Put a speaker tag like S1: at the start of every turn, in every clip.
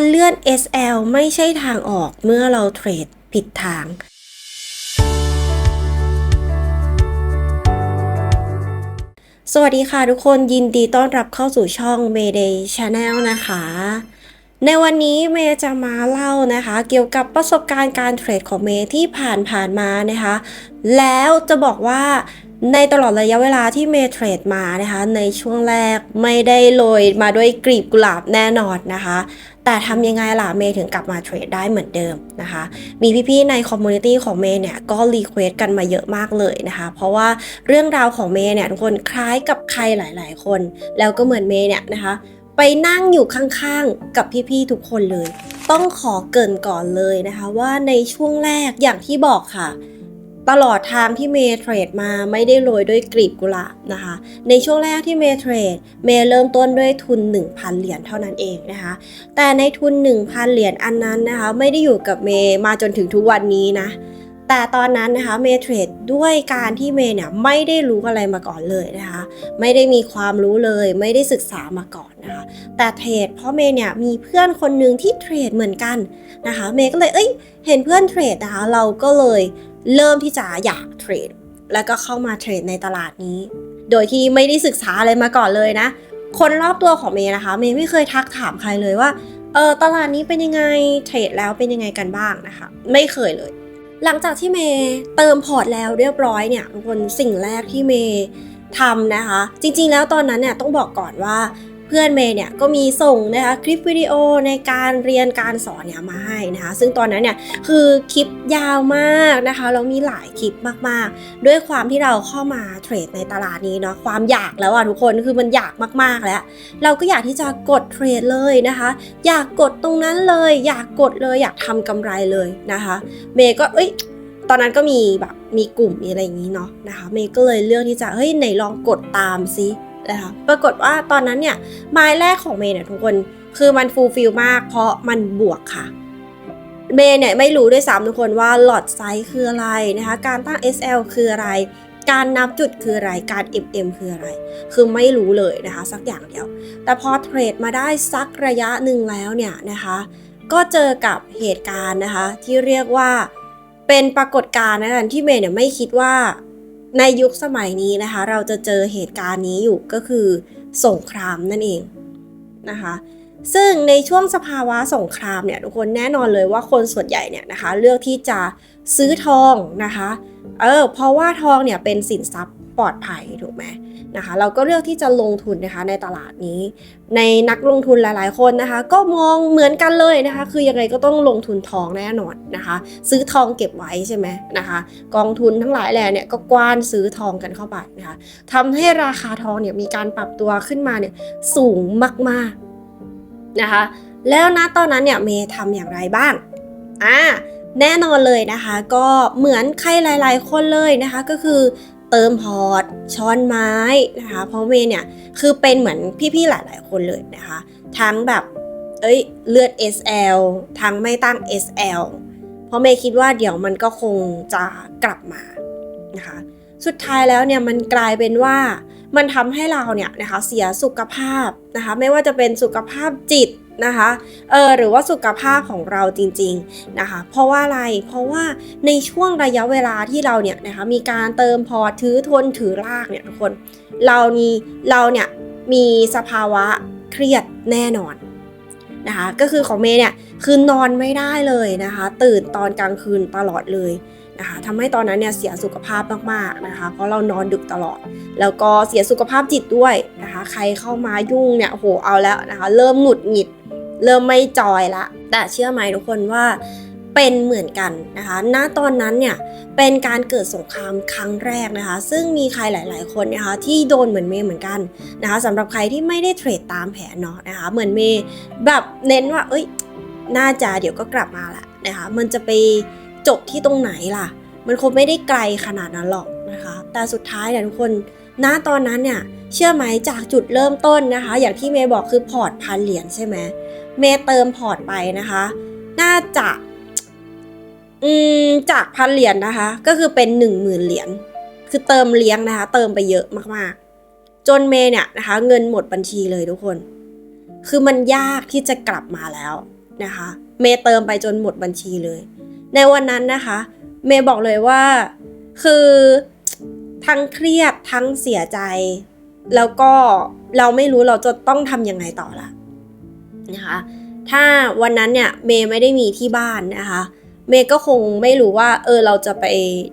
S1: การเลื่อน SL ไม่ใช่ทางออกเมื่อเราเทรดผิดทาง สวัสดีค่ะทุกคนยินดีต้อนรับเข้าสู่ช่อง Mayday Channel นะคะ ในวันนี้เมย์จะมาเล่านะคะ เกี่ยวกับประสบการณ์การเทรดของเมย์ที่ผ่านผ่านมานะคะ แล้วจะบอกว่าในตลอดระยะเวลาที่เมย์เทรดมานะคะ ในช่วงแรกไม่ได้โรยมาด้วยกลีบกุหลาบแน่นอนนะคะ แต่ทำยังไงล่ะเมย์ถึงกลับมาเทรดได้เหมือนเดิมนะคะ มีพี่ๆในคอมมูนิตี้ของเมย์เนี่ยก็รีเควสกันมาเยอะมากเลยนะคะ เพราะว่าเรื่องราวของเมย์เนี่ยทุกคนคล้ายกับใครหลาย ๆ คน แล้วก็เหมือนเมย์เนี่ยนะคะไปนั่งอยู่ข้างๆ กับพี่ๆ ทุกคนเลย ต้องขอเกินก่อนเลยนะคะ ว่าในช่วงแรกอย่างที่บอกค่ะ ตลอดทางที่เมย์เทรดมาไม่ได้โรยด้วยกลีบกุหลาบนะคะ ในช่วงแรกที่เมย์เทรดเมย์เริ่มต้นด้วยทุน 1,000 เหรียญเท่านั้นเองนะคะ แต่ในทุน 1,000 เหรียญอันนั้นนะคะ ไม่ได้อยู่กับเมย์มาจนถึงทุกวันนี้นะ แต่ตอนนั้นนะคะเมย์เทรดด้วยการที่เมย์เนี่ยไม่ได้รู้อะไรมาก่อนเลยนะคะ ไม่ได้มีความรู้เลยไม่ได้ศึกษามาก่อนนะคะ แต่เทรดเพราะเมย์เนี่ยมีเพื่อนคนหนึ่งที่เทรดเหมือนกันนะคะ เมย์ก็เลยเอ้ยเห็นเพื่อนเทรดนะคะเราก็เลยเริ่มที่จะอยากเทรดแล้วก็เข้ามาเทรดในตลาดนี้ โดยที่ไม่ได้ศึกษาอะไรมาก่อนเลยนะ คนรอบตัวของเมย์นะคะ เมย์ไม่เคยทักถามใครเลยว่าเออตลาดนี้เป็นยังไงเทรดแล้วเป็นยังไงกันบ้างนะคะ ไม่เคยเลย หลังจากที่เมย์เติมพอร์ตแล้วเรียบร้อยเนี่ยทุกคนสิ่งแรกที่เมย์ทำนะคะ จริงๆแล้วตอนนั้นเนี่ยต้องบอกก่อนว่า เพื่อนเมย์เนี่ยก็มีส่งนะคะคลิปวิดีโอในการเรียนการสอนเนี่ยมาให้นะคะซึ่งตอนนั้นเนี่ยคือคลิปยาวมากนะคะแล้วมีหลายคลิปมากๆ ด้วยความที่เราเข้ามาเทรดในตลาดนี้เนาะความอยากแล้วอะทุกคนคือมันอยากมากๆแล้ว เราก็อยากที่จะกดเทรดเลยนะคะ อยากกดตรงนั้นเลย อยากกดเลยอยากทำกำไรเลยนะคะ เมย์ก็เอ้ยตอนนั้นก็มีแบบมีกลุ่มมีอะไรอย่างนี้เนาะนะคะ เมย์ก็เลยเลือกที่จะเฮ้ยไหนลองกดตามซิ นะคะปรากฏว่าตอนนั้นเนี่ยไม้แรกของเมย์เนี่ยทุกคนคือมันฟูลฟิลมาก เพราะมันบวกค่ะเมย์เนี่ยไม่รู้ด้วยซ้ำทุกคนว่าหลอดไซส์คืออะไรนะคะ การตั้ง SL คืออะไร การนับจุดคืออะไร การ MM คืออะไร คือไม่รู้เลยนะคะสักอย่างเดียว แต่พอเทรดมาได้สักระยะหนึ่งแล้วเนี่ยนะคะ ก็เจอกับเหตุการณ์นะคะที่เรียกว่าเป็นปรากฏการณ์นะที่เมย์เนี่ยไม่คิดว่า ในยุคสมัยนี้นะคะ เราจะเจอเหตุการณ์นี้อยู่ก็คือ สงครามนั่นเองนะคะซึ่งในช่วงสภาวะสงครามเนี่ยทุกคนแน่นอนเลยว่าคนส่วนใหญ่เนี่ยนะคะ เลือกที่จะซื้อทองนะคะเออเพราะว่าทองเนี่ยเป็นสินทรัพย์ปลอดภัยถูกไหม นะคะเราก็เลือกที่จะลงทุนนะคะในตลาดนี้ ในนักลงทุนหลาย ๆ คนนะคะ ก็มองเหมือนกันเลยนะคะ คือยังไงก็ต้องลงทุนทองแน่นอนนะคะ ซื้อทองเก็บไว้ใช่ไหมนะคะ กองทุนทั้งหลายแหล่เนี่ยก็กว้านซื้อทองกันเข้าไปนะคะทำให้ราคาทองเนี่ยมีการปรับตัวขึ้นมาเนี่ยสูงมาก ๆนะคะ แล้วนะตอนนั้นเนี่ยเมย์ทำอย่างไรบ้างอ่าแน่นอนเลยนะคะ ก็เหมือนใครหลาย ๆ คนเลยนะคะ ก็คือ เติมพอร์ตช้อนไม้นะคะเพราะเมย์เนี่ยคือเป็นเหมือนพี่ๆหลายๆคนเลยนะคะ ทั้งแบบเอ้ยเลือด SL ทั้งไม่ตั้ง SL เพราะเมย์คิดว่าเดี๋ยวมันก็คงจะกลับมานะคะ สุดท้ายแล้วเนี่ยมันกลายเป็นว่ามันทำให้เราเนี่ยนะคะเสียสุขภาพนะคะ ไม่ว่าจะเป็นสุขภาพจิต นะคะเออหรือว่าสุขภาพของเราจริงๆนะคะ เพราะว่าอะไรเพราะว่าในช่วงระยะเวลาที่เราเนี่ยนะคะมีการเติมพอถือทนถือลากเนี่ยทุกคนเรานี่เราเนี่ยมีสภาวะเครียดแน่นอนนะคะก็คือของเมย์เนี่ยคือนอนไม่ได้เลยนะคะ ตื่นตอนกลางคืนตลอดเลยนะคะทำให้ตอนนั้นเนี่ยเสียสุขภาพมากๆนะคะ เพราะเรานอนดึกตลอด แล้วก็เสียสุขภาพจิตด้วยนะคะ ใครเข้ามายุ่งเนี่ยโหเอาแล้วนะคะ เริ่มหงุดหงิด เริ่มไม่จอยละ แต่เชื่อไหมทุกคนว่าเป็นเหมือนกันนะคะ ณ ตอนนั้นเนี่ยเป็นการเกิดสงครามครั้งแรกนะคะ ซึ่งมีใครหลาย ๆ คนนะคะที่โดนเหมือนเมย์เหมือนกันนะคะสำหรับใครที่ไม่ได้เทรดตามแผนเนาะนะคะ เหมือนเมย์แบบเน้นว่า เอ้ย น่าจะเดี๋ยวก็กลับมาละนะคะ มันจะไปจบที่ตรงไหนล่ะ มันคงไม่ได้ไกลขนาดนั้นหรอกนะคะ แต่สุดท้ายเนี่ยทุกคน ณ ตอนนั้นเนี่ย เชื่อไหมจากจุดเริ่มต้นนะคะ อย่างที่เมย์บอกคือพอร์ตพันเหรียญใช่ไหม เมเติมพอร์ตไปนะคะ น่าจะอืมจากพันเหรียญนะคะ ก็คือเป็นหนึ่งหมื่นเหรียญคือเติมเลี้ยงนะคะ เติมไปเยอะมากๆ จนเมเนี่ยนะคะ เงินหมดบัญชีเลยทุกคน คือมันยากที่จะกลับมาแล้วนะคะ เมเติมไปจนหมดบัญชีเลย ในวันนั้นนะคะ เมบอกเลยว่าคือทั้งเครียดทั้งเสียใจ แล้วก็เราไม่รู้เราจะต้องทำยังไงต่อละ นะคะ ถ้าวันนั้นเนี่ยเมย์ไม่ได้มีที่บ้านนะคะ เมย์ก็คงไม่รู้ว่าเออเราจะไป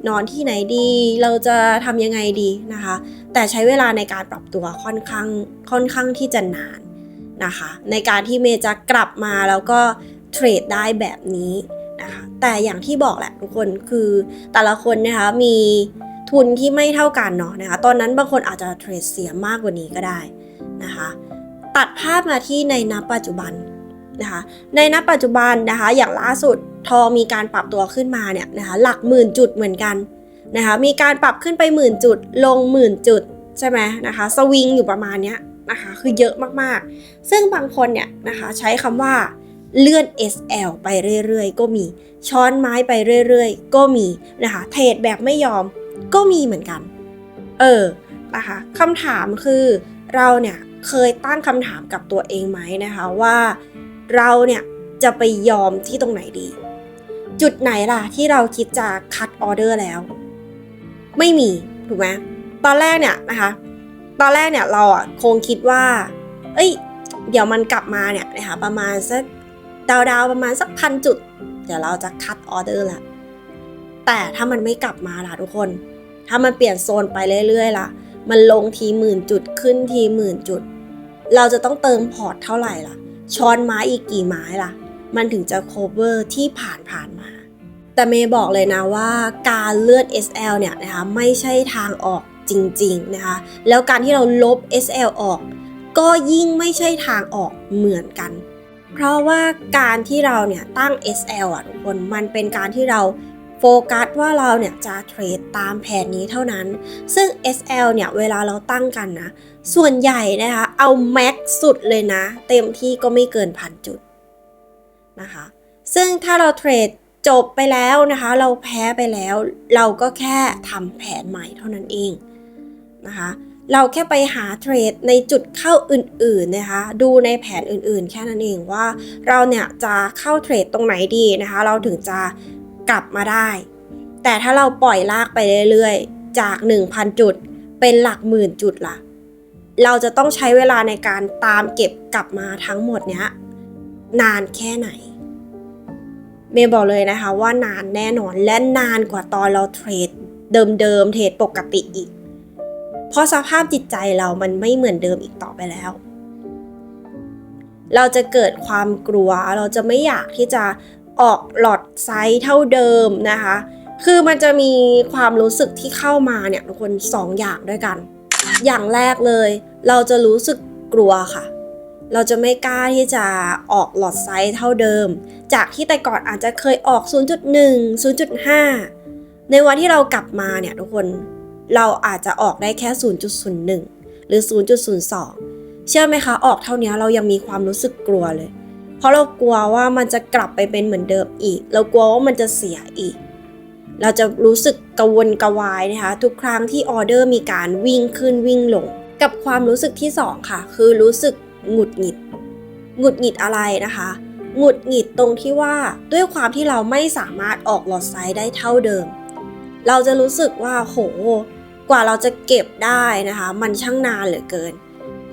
S1: นอนที่ไหนดี เราจะทำยังไงดีนะคะ แต่ใช้เวลาในการปรับตัวค่อนข้างค่อนข้างที่จะนานนะคะ ในการที่เมย์จะกลับมาแล้วก็เทรดได้แบบนี้นะคะ แต่อย่างที่บอกแหละทุกคนคือแต่ละคนนะคะมีทุนที่ไม่เท่ากันเนาะนะคะ ตอนนั้นบางคนอาจจะเทรดเสียมากกว่านี้ก็ได้นะคะ ตัดภาพมาที่ในนับปัจจุบันนะคะในนับปัจจุบันนะคะอย่างล่าสุดทอมีการปรับตัวขึ้นมาเนี่ยนะคะหลักหมื่นจุดเหมือนกันนะคะมีการปรับขึ้นไปหมื่นจุดลงหมื่นจุดใช่ไหมนะคะสวิงอยู่ประมาณเนี้ยนะคะคือเยอะมากๆ ซึ่งบางคนเนี่ยนะคะใช้คำว่าเลื่อน SL ไปเรื่อยๆ ก็มีช้อนไม้ไปเรื่อยๆ ก็มีนะคะเทรดแบบไม่ยอมก็มีเหมือนกัน เออนะคะคำถามคือเราเนี่ย เคยตั้งคำถามกับตัวเองไหมนะคะว่าเราเนี่ยจะไปยอมที่ตรงไหนดี จุดไหนล่ะที่เราคิดจะคัดออเดอร์แล้ว ไม่มีถูกไหมตอนแรกเนี่ยนะคะ ตอนแรกเนี่ยเราอะคงคิดว่า เอ้ย เดี๋ยวมันกลับมาเนี่ยนะคะประมาณสักดาวๆประมาณสักพันจุด เดี๋ยวเราจะคัดออเดอร์ละแต่ถ้ามันไม่กลับมาล่ะทุกคน ถ้ามันเปลี่ยนโซนไปเรื่อยๆล่ะ มันลงทีหมื่นจุดขึ้นทีหมื่นจุด เราจะต้องเติมพอร์ตเท่าไหร่ล่ะ ช้อนไม้อีกกี่ไม้ล่ะ มันถึงจะ cover ที่ผ่านผ่านมา แต่เมย์บอกเลยนะว่าการเลื่อน SL เนี่ยนะคะไม่ใช่ทางออกจริง ๆ นะคะ แล้วการที่เราลบ SL ออก ก็ยิ่งไม่ใช่ทางออกเหมือนกัน เพราะว่าการที่เราเนี่ยตั้ง SL อะทุกคน มันเป็นการที่เรา โฟกัสว่าเราเนี่ยจะเทรดตามแผนนี้เท่านั้น ซึ่ง SL เนี่ยเวลาเราตั้งกันนะ ส่วนใหญ่นะคะ เอาแม็กสุดเลยนะ เต็มที่ก็ไม่เกินพันจุดนะคะ ซึ่งถ้าเราเทรดจบไปแล้วนะคะ เราแพ้ไปแล้ว เราก็แค่ทำแผนใหม่เท่านั้นเองนะคะ เราแค่ไปหาเทรดในจุดเข้าอื่นๆนะคะ ดูในแผนอื่นๆ แค่นั้นเองว่าเราเนี่ยจะเข้าเทรดตรงไหนดีนะคะ เราถึงจะ กลับมาได้ แต่ถ้าเราปล่อยลากไปเรื่อยๆ จาก 1,000 จุดเป็นหลักหมื่นจุดล่ะ เราจะต้องใช้เวลาในการตามเก็บกลับมาทั้งหมดเนี้ยนานแค่ไหน เมย์บอกเลยนะคะว่านานแน่นอนและนานกว่าตอนเราเทรดเดิมๆเทรดปกติอีก เพราะสภาพจิตใจเรามันไม่เหมือนเดิมอีกต่อไปแล้ว เราจะเกิดความกลัว เราจะไม่อยากที่จะ ออกหลอดไซส์เท่าเดิมนะคะ คือมันจะมีความรู้สึกที่เข้ามาเนี่ยทุกคนสองอย่างด้วยกัน อย่างแรกเลย เราจะรู้สึกกลัวค่ะ เราจะไม่กล้าที่จะออกหลอดไซส์เท่าเดิม จากที่แต่ก่อนอาจจะเคยออก 0.1 0.5 ในวันที่เรากลับมาเนี่ยทุกคนเราอาจจะออกได้แค่ 0.01 หรือ 0.02 เชื่อไหมคะ ออกเท่านี้เรายังมีความรู้สึกกลัวเลย เพราะเรากลัวว่ามันจะกลับไปเป็นเหมือนเดิมอีก เรากลัวว่ามันจะเสียอีก เราจะรู้สึกกระวนกระวายนะคะ ทุกครั้งที่ออเดอร์มีการวิ่งขึ้นวิ่งลง กับความรู้สึกที่สองค่ะ คือรู้สึกหงุดหงิด หงุดหงิดอะไรนะคะ หงุดหงิดตรงที่ว่าด้วยความที่เราไม่สามารถออกหลอดไซส์ได้เท่าเดิม เราจะรู้สึกว่าโห กว่าเราจะเก็บได้นะคะ มันช่างนานเหลือเกิน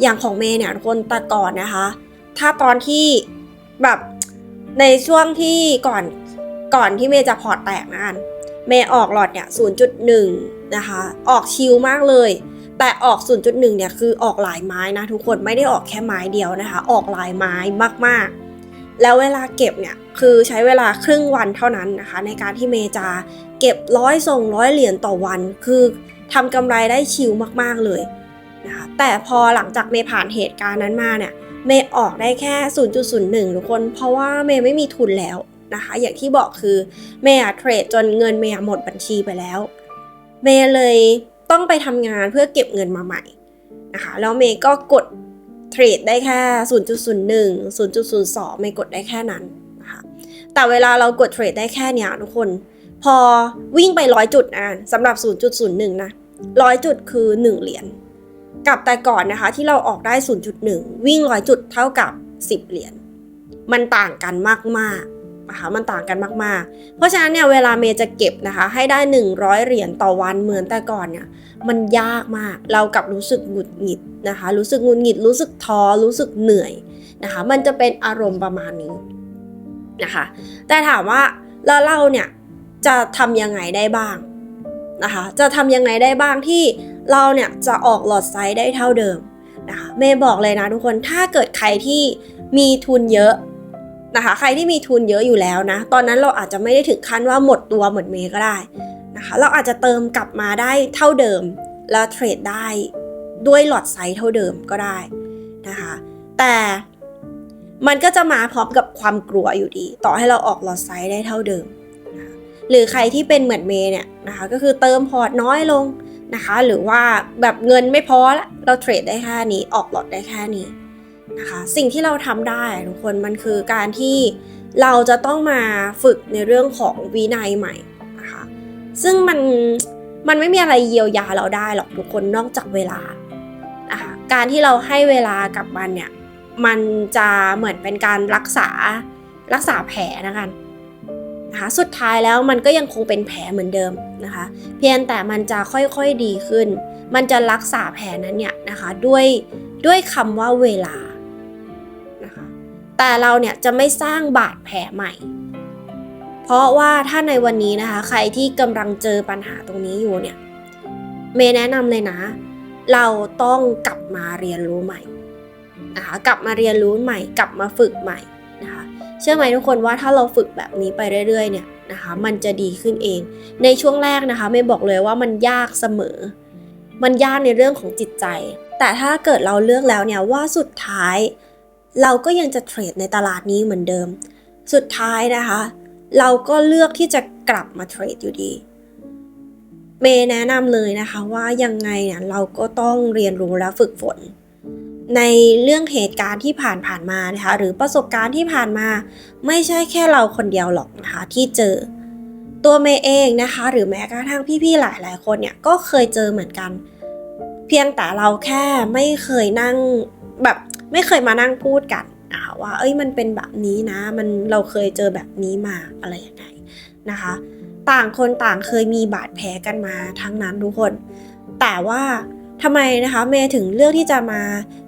S1: อย่างของเมย์เนี่ยทุกคนแต่ก่อนนะคะ ถ้าตอนที่ แบบในช่วงที่ก่อนก่อนที่เมย์จะพอร์ตแตกนะกันเมย์ออกหลอดเนี่ย 0.1 นะคะ ออกชิลมากเลย แต่ออก 0.1 เนี่ยคือออกหลายไม้นะทุกคนไม่ได้ออกแค่ไม้เดียวนะคะ ออกหลายไม้มากๆ แล้วเวลาเก็บเนี่ย คือใช้เวลาครึ่งวันเท่านั้นนะคะ ในการที่เมย์จะเก็บร้อยส่งร้อยเหรียญต่อวัน คือทำกำไรได้ชิลมากๆเลยนะคะแต่พอหลังจากเมย์ผ่านเหตุการณ์นั้นมาเนี่ย เมย์ออกได้แค่ 0.01 ทุกคน เพราะว่าเมย์ไม่มีทุนแล้วนะคะ อย่างที่บอกคือเมย์เทรดจนเงินเมย์หมดบัญชีไปแล้ว เมย์เลยต้องไปทำงานเพื่อเก็บเงินมาใหม่นะคะ แล้วเมย์ก็กดเทรดได้แค่ 0.01 0.02 เมย์กดได้แค่นั้นนะคะ แต่เวลาเรากดเทรดได้แค่เนี้ยทุกคน พอวิ่งไปร้อยจุดนะสำหรับ 0.01 นะร้อยจุดคือ 1 เหรียญ กับแต่ก่อนนะคะที่เราออกได้ 0.1 วิ่งร้อยจุดเท่ากับ 10 เหรียญ มันต่างกันมากๆนะคะมันต่างกันมากๆ เพราะฉะนั้นเนี่ยเวลาเมย์จะเก็บนะคะให้ได้ 100 เหรียญต่อวันเหมือนแต่ก่อนเนี่ยมันยากมาก เรากับรู้สึกหงุดหงิดนะคะ รู้สึกหงุดหงิด รู้สึกท้อ รู้สึกเหนื่อยนะคะ มันจะเป็นอารมณ์ประมาณนี้นะคะ แต่ถามว่าแล้วเราเนี่ยจะทำยังไงได้บ้าง นะคะ จะทำยังไงได้บ้างที่เราเนี่ยจะออกหลอดไซส์ได้เท่าเดิมนะคะเมย์บอกเลยนะทุกคนถ้าเกิดใครที่มีทุนเยอะนะคะใครที่มีทุนเยอะอยู่แล้วนะ ตอนนั้นเราอาจจะไม่ได้ถึงขั้นว่าหมดตัวเหมือนเมย์ก็ได้นะคะเราอาจจะเติมกลับมาได้เท่าเดิม แล้วเทรดได้ด้วยหลอดไซส์เท่าเดิมก็ได้นะคะแต่มันก็จะมาพร้อมกับความกลัวอยู่ดี ต่อให้เราออกหลอดไซส์ได้เท่าเดิม หรือใครที่เป็นเหมือนเมย์เนี่ยนะคะก็คือเติมพอร์ตน้อยลงนะคะ หรือว่าแบบเงินไม่พอละเราเทรดได้แค่นี้ออกหลอดได้แค่นี้นะคะ สิ่งที่เราทำได้ทุกคนมันคือการที่เราจะต้องมาฝึกในเรื่องของวินัยใหม่นะคะซึ่งมันมันไม่มีอะไรเยียวยาเราได้หรอกทุกคนนอกจากเวลานะคะการที่เราให้เวลากับมันเนี่ยมันจะเหมือนเป็นการรักษารักษาแผลนะคะ นะคะสุดท้ายแล้วมันก็ยังคงเป็นแผลเหมือนเดิมนะคะ เพียงแต่มันจะค่อยๆดีขึ้น มันจะรักษาแผลนั้นเนี่ยนะคะด้วยด้วยคำว่าเวลานะคะแต่เราเนี่ยจะไม่สร้างบาดแผลใหม่ เพราะว่าถ้าในวันนี้นะคะ ใครที่กำลังเจอปัญหาตรงนี้อยู่เนี่ยเมย์แนะนำเลยนะ เราต้องกลับมาเรียนรู้ใหม่นะคะกลับมาเรียนรู้ใหม่ กลับมาฝึกใหม่ เชื่อไหมทุกคนว่าถ้าเราฝึกแบบนี้ไปเรื่อยๆเนี่ยนะคะมันจะดีขึ้นเอง ในช่วงแรกนะคะเมย์บอกเลยว่ามันยากเสมอ มันยากในเรื่องของจิตใจ แต่ถ้าเกิดเราเลือกแล้วเนี่ยว่าสุดท้าย เราก็ยังจะเทรดในตลาดนี้เหมือนเดิม สุดท้ายนะคะ เราก็เลือกที่จะกลับมาเทรดอยู่ดีเมย์แนะนำเลยนะคะว่ายังไงเนี่ยเราก็ต้องเรียนรู้และฝึกฝน ในเรื่องเหตุการณ์ที่ผ่านผ่านมานะคะหรือประสบการณ์ที่ผ่านมา ไม่ใช่แค่เราคนเดียวหรอกนะคะที่เจอ ตัวเมย์เองนะคะ หรือแม้กระทั่งพี่ๆหลายๆคนเนี่ยก็เคยเจอเหมือนกัน เพียงแต่เราแค่ไม่เคยนั่งแบบไม่เคยมานั่งพูดกันนะคะว่า เอ้ยมันเป็นแบบนี้นะ มันเราเคยเจอแบบนี้มาอะไรยังไงนะคะ ต่างคนต่างเคยมีบาดแผลกันมาทั้งนั้นทุกคน แต่ว่า ทำไมนะคะเมย์ถึงเลือกที่จะมา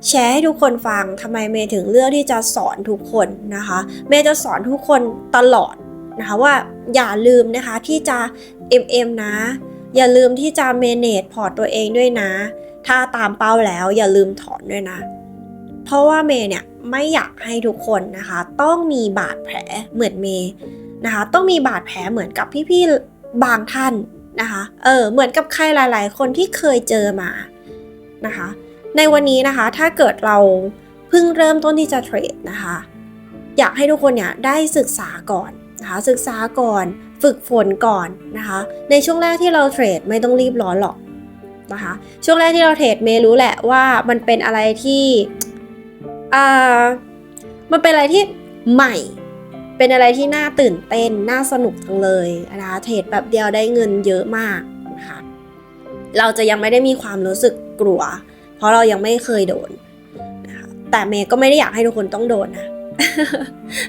S1: แชร์ให้ทุกคนฟังทำไมเมย์ถึงเลือกที่จะสอนทุกคนนะคะเมย์จะสอนทุกคนตลอดนะคะว่าอย่าลืมนะคะที่จะ MM นะ อย่าลืมที่จะ manage พอร์ตตัวเองด้วยนะ ถ้าตามเป้าแล้วอย่าลืมถอนด้วยนะ เพราะว่าเมย์เนี่ยไม่อยากให้ทุกคนนะคะ ต้องมีบาดแผลเหมือนเมย์นะคะ ต้องมีบาดแผลเหมือนกับพี่ๆบางท่านนะคะ เออ เหมือนกับใครหลาย ๆ คนที่เคยเจอมา นะคะ ในวันนี้นะคะถ้าเกิดเราเพิ่งเริ่มต้นที่จะเทรดนะคะ อยากให้ทุกคนเนี่ยได้ศึกษาก่อนนะคะศึกษาก่อน ฝึกฝนก่อนนะคะ ในช่วงแรกที่เราเทรดไม่ต้องรีบร้อนหรอกนะคะ ช่วงแรกที่เราเทรดเมย์รู้แหละว่ามันเป็นอะไรที่อ่ามันเป็นอะไรที่ใหม่เป็นอะไรที่น่าตื่นเต้น น่าสนุกจังเลยนะคะเทรดแบบเดียวได้เงินเยอะมากนะคะ เราจะยังไม่ได้มีความรู้สึก กลัว เพราะเรายังไม่เคยโดนนะคะแต่เมย์ก็ไม่ได้อยากให้ทุกคนต้องโดนนะ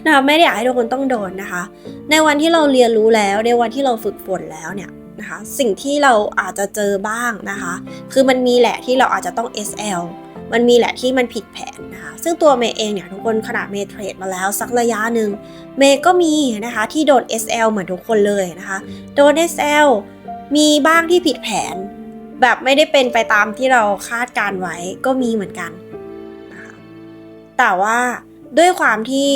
S1: นะคะไม่ได้อยากให้ทุกคนต้องโดนนะคะ ในวันที่เราเรียนรู้แล้ว ในวันที่เราฝึกฝนแล้วเนี่ยนะคะสิ่งที่เราอาจจะเจอบ้างนะคะ คือมันมีแหละที่เราอาจจะต้อง SL มันมีแหละที่มันผิดแผนนะคะ ซึ่งตัวเมย์เองเนี่ยทุกคนขนาดเมย์เทรดมาแล้วสักระยะหนึ่งเมย์ก็มีนะคะที่โดน SL เหมือนทุกคนเลยนะคะ โดน SL มีบ้างที่ผิดแผน แบบไม่ได้เป็นไปตามที่เราคาดการไว้ก็มีเหมือนกันนะคะแต่ว่าด้วยความที่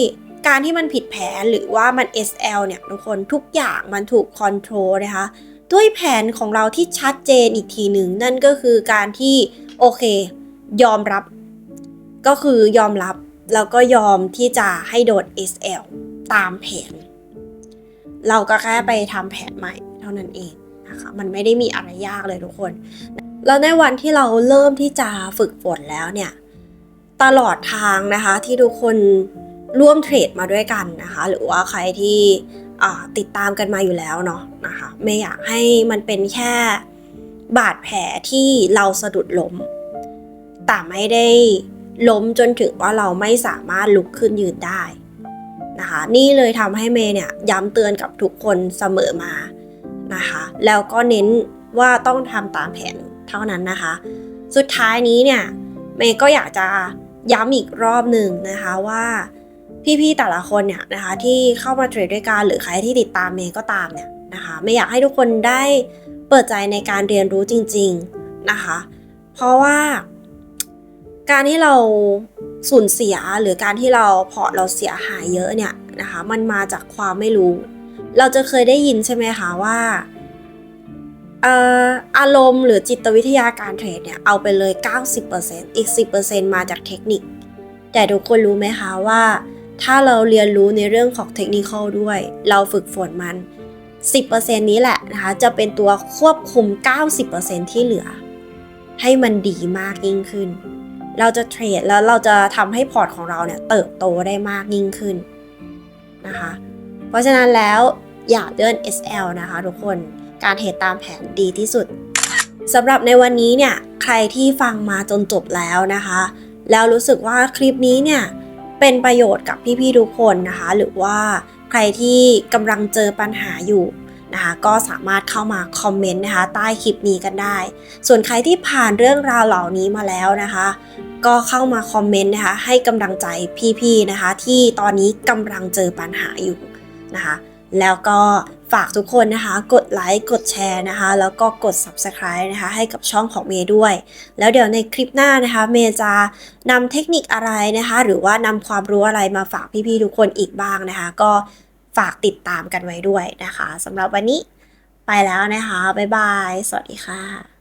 S1: การที่มันผิดแผนหรือว่ามัน SL เนี่ยทุกคนทุกอย่างมันถูกคอนโทรลนะคะ ด้วยแผนของเราที่ชัดเจนอีกทีหนึ่ง นั่นก็คือการที่โอเค ยอมรับ ก็คือยอมรับแล้วก็ยอมที่จะให้โดน SL ตามแผน เราก็แค่ไปทำแผนใหม่เท่านั้นเอง นะคะ มันไม่ได้มีอะไรยากเลยทุกคน แล้วในวันที่เราเริ่มที่จะฝึกฝนแล้วเนี่ย ตลอดทางนะคะที่ทุกคนร่วมเทรดมาด้วยกันนะคะ หรือว่าใครที่ติดตามกันมาอยู่แล้วเนาะนะคะไม่อยากให้มันเป็นแค่บาดแผลที่เราสะดุดล้ม แต่ไม่ได้ล้มจนถึงว่าเราไม่สามารถลุกขึ้นยืนได้นะคะ นี่เลยทำให้เมย์เนี่ยย้ำเตือนกับทุกคนเสมอมา นะคะ แล้วก็เน้นว่าต้องทำตามแผนเท่านั้นนะคะ สุดท้ายนี้เนี่ยเมย์ก็อยากจะย้ำอีกรอบหนึ่งนะคะว่าพี่ๆแต่ละคนเนี่ยนะคะที่เข้ามาเทรดด้วยกันหรือใครที่ติดตามเมย์ก็ตามเนี่ยนะคะไม่อยากให้ทุกคนได้เปิดใจในการเรียนรู้จริง ๆนะคะ เพราะว่า การที่เราสูญเสียหรือการที่เราพอเราเสียหายเยอะเนี่ยนะคะ มันมาจากความไม่รู้ เราจะเคยได้ยินใช่ไหมคะว่าเอ่ออารมณ์หรือจิตวิทยาการเทรดเนี่ยเอาไปเลย 90%อีก 10%มาจากเทคนิค แต่ทุกคนรู้ไหมคะว่า ถ้าเราเรียนรู้ในเรื่องของเทคนิคด้วย เราฝึกฝนมัน 10%นี้แหละนะคะจะเป็นตัวควบคุม 90%ที่เหลือ ให้มันดีมากยิ่งขึ้น เราจะเทรดแล้วเราจะทำให้พอร์ตของเราเนี่ยเติบโตได้มากยิ่งขึ้นนะคะ เพราะฉะนั้นแล้วอย่าเดิน SL นะคะทุกคนการเทรดตามแผนดีที่สุดสำหรับในวันนี้เนี่ยใครที่ฟังมาจนจบแล้วนะคะ แล้วรู้สึกว่าคลิปนี้เนี่ยเป็นประโยชน์กับพี่ๆทุกคนนะคะ หรือว่าใครที่กำลังเจอปัญหาอยู่นะคะก็สามารถเข้ามาคอมเมนต์นะคะใต้คลิปนี้กันได้ ส่วนใครที่ผ่านเรื่องราวเหล่านี้มาแล้วนะคะ ก็เข้ามาคอมเมนต์นะคะให้กำลังใจพี่ๆนะคะ ที่ตอนนี้กำลังเจอปัญหาอยู่ นะคะ แล้วก็ฝากทุกคนนะคะ กดไลค์กดแชร์นะคะ แล้วก็กด subscribe นะคะ ให้กับช่องของเมย์ด้วย แล้วเดี๋ยวในคลิปหน้านะคะ เมย์จะนำเทคนิคอะไรนะคะ หรือว่านำความรู้อะไรมาฝากพี่ๆทุกคนอีกบ้างนะคะ ก็ฝากติดตามกันไว้ด้วยนะคะสำหรับวันนี้ไปแล้วนะคะ บ๊ายบาย สวัสดีค่ะ